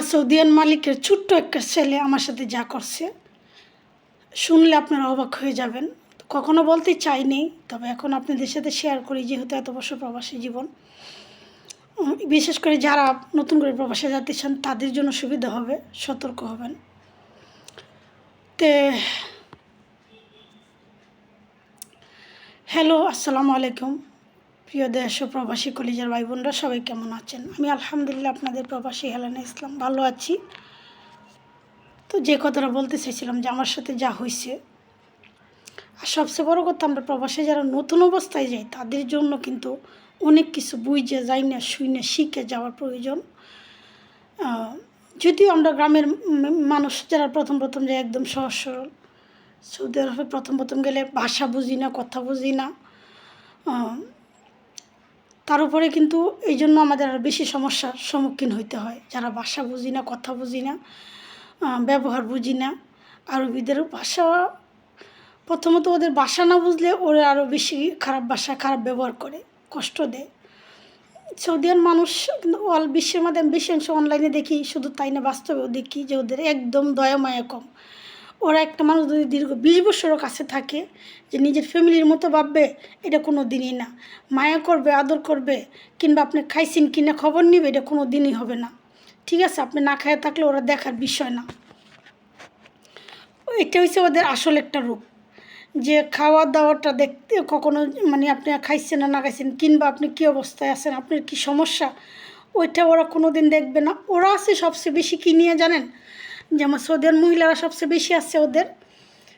আমার সৌদিয়ান মালিকের ছোট্ট একটা ছেলে আমার সাথে যা করছে, শুনলে আপনারা অবাক হয়ে যাবেন। কখনো বলতে চাইনি, তবে এখন আপনাদের সাথে শেয়ার করি যেহেতু এত বছর প্রবাসী জীবন। বিশেষ করে যারা নতুন করে প্রবাসে যেতে চান, তাদের জন্য সুবিধা হবে, সতর্ক হবেন। তে, হ্যালো, আসসালামু আলাইকুম। প্রিয় দেশ ও প্রবাসী কলিজার ভাই বোনরা সবাই কেমন আছেন? আমি আলহামদুলিল্লাহ আপনাদের প্রবাসী হেলানা ইসলাম ভালো আছি। তো যে কথাটা বলতে চাইছিলাম যে আমার সাথে যা হয়েছে আর সবচেয়ে বড় কথা আমরা প্রবাসে যারা নতুন অবস্থায় যাই, তাদের জন্য কিন্তু অনেক কিছু বুঝে যাই না শুই না শিখে যাওয়ার প্রয়োজন। যদিও আমরা গ্রামের মানুষ যারা প্রথম প্রথম যায় একদম সহজ সরল, সৌদি আরবে প্রথম প্রথম গেলে ভাষা বুঝি না, কথা বুঝি না। তার উপরে কিন্তু এই জন্য আমাদের আরও বেশি সমস্যার সম্মুখীন হইতে হয়। যারা ভাষা বুঝি না, কথা বুঝি না ব্যবহার বুঝি না, আরবিদেরও ভাষা, প্রথমত ওদের ভাষা না বুঝলে ওরা আরও বেশি খারাপ ভাষা খারাপ ব্যবহার করে, কষ্ট দেয়। সৌদিয়ান মানুষ কিন্তু অল বিশ্বের মধ্যে আমি বেশি অংশ অনলাইনে দেখি, শুধু তাই না, বাস্তবেও দেখি যে ওদের একদম দয়া মায়া কম। ওরা একটা মানুষ যদি দীর্ঘ বিশ বছরও কাছে থাকে, যে নিজের ফ্যামিলির মতো ভাববে, এটা কোনো দিনই না। মায়া করবে, আদর করবে, কিংবা আপনি খাইছেন কিনা খবর নিবে, এটা কোনো দিনই হবে না। ঠিক আছে, আপনি না খায় থাকলে ওরা দেখার বিষয় না। এটা হচ্ছে ওদের আসল একটা রূপ। যে খাওয়া দাওয়াটা দেখতে কখনো মানে আপনি খাইছেন না না খাইছেন, কিংবা আপনি কী অবস্থায় আছেন, আপনার কি সমস্যা, ওইটা ওরা কোনো দিন দেখবে না। ওরা আছে সবচেয়ে বেশি কী নিয়ে জানেন? যেমন সৌদের মহিলারা সবচেয়ে বেশি আছে ওদের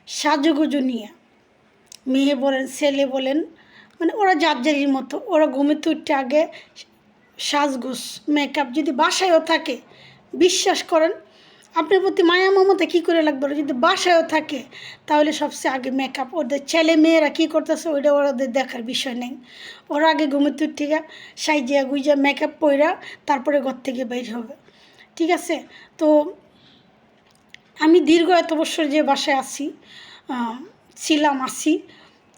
সাজুগুজু নিয়ে। মেয়ে বলেন, ছেলে বলেন মানে ওরা যারির মতো, ওরা ঘুমিতে উঠতে আগে সাজগোজ মেকআপ যদি বাসায়ও থাকে, বিশ্বাস করেন, আপনার প্রতি মায়া মমতা কী করে লাগবে? ওরা যদি বাসায়ও থাকে, তাহলে সবচেয়ে আগে মেকআপ ওদের ছেলে মেয়েরা কী করতেছে, ওইটা ওদের দেখার বিষয় নেই। ওরা আগে উঠতে গিয়ে সাইজিয়া গুইজা মেকআপ পইরা তারপরে ঘর থেকে বের হবে। ঠিক আছে? তো আমি দীর্ঘ এত বছর যে বাসায় আছি ছিলাম, আছি,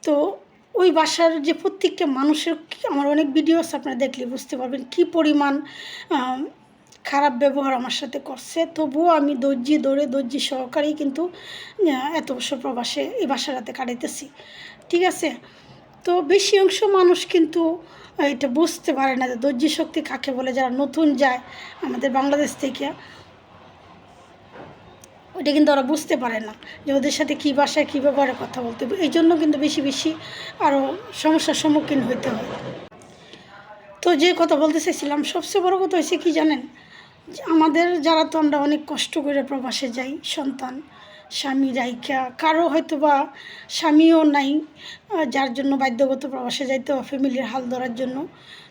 তো ওই বাসার যে প্রত্যেকটা মানুষের আমার অনেক ভিডিওস আপনারা দেখলে বুঝতে পারবেন কি পরিমাণ খারাপ ব্যবহার আমার সাথে করছে। তবুও আমি দর্জি দৌড়ে দর্জি সহকারেই কিন্তু এত বছর প্রবাসে এই বাসার বাসাটাতে কাটাইতেছি। ঠিক আছে? তো বেশি অংশ মানুষ কিন্তু এটা বুঝতে পারে না যে দর্জি শক্তি কাকে বলে, যারা নতুন যায় আমাদের বাংলাদেশ থেকে। ওইটা কিন্তু ওরা বুঝতে পারে না যে ওদের সাথে কী ভাষায় কী ব্যবহারে কথা বলতে হবে। এই জন্য কিন্তু বেশি বেশি আরও সমস্যার সম্মুখীন হতে হয়। তো যে কথা বলতে চাইছিলাম, সবচেয়ে বড় কথা হয়েছে কি জানেন? আমাদের যারা তো আমরা অনেক কষ্ট করে প্রবাসে যাই, সন্তান, স্বামী রাইকা কারও হয়তো বা স্বামীও নাই যার জন্য বাধ্যগত প্রবাসে যাইতে ফ্যামিলির হাল ধরার জন্য।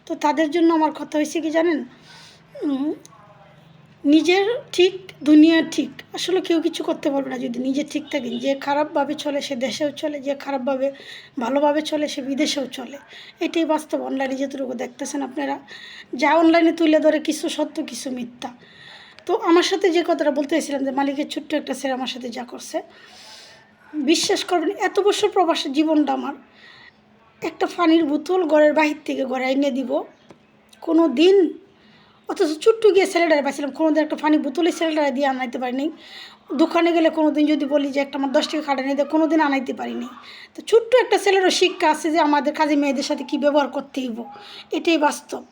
তো তাদের জন্য আমার কথা হয়েছে কি জানেন? নিজের ঠিক দুনিয়া ঠিক, আসলে কেউ কিছু করতে পারবে না যদি নিজে ঠিক থাকেন যে খারাপভাবে চলে সে দেশেও চলে, যে খারাপভাবে, ভালোভাবে চলে সে বিদেশেও চলে। এটাই বাস্তব অনলাইনে যেটুকু দেখতেছেন আপনারা। যা অনলাইনে তুলে ধরে কিছু সত্য, কিছু মিথ্যা। তো আমার সাথে যে কথাটা বলতে চাইছিলাম যে মালিকের ছোট্ট একটা ছেলে আমার সাথে যা করছে, বিশ্বাস করবেন এত বছর প্রবাসের জীবনটা আমার, একটা পানির বোতল ঘরের বাহির থেকে ঘরে এনে দিব। কোনো দিন অথচ ছোট্ট গিয়ে স্যালাডারে পাইছিলাম দিন একটা ফানি বোতলে স্যালাডারে দিয়ে আনাইতে পারিনি। দোকানে গেলে কোনো দিন যদি বলি যে একটা আমার দশ টাকা খাটা নিয়ে কোনো দিন আনাইতে পারিনি। তো ছোট্ট একটা ছেলেরও শিক্ষা আছে যে আমাদের কাজে মেয়েদের সাথে কী ব্যবহার করতে হইব, এটাই বাস্তব।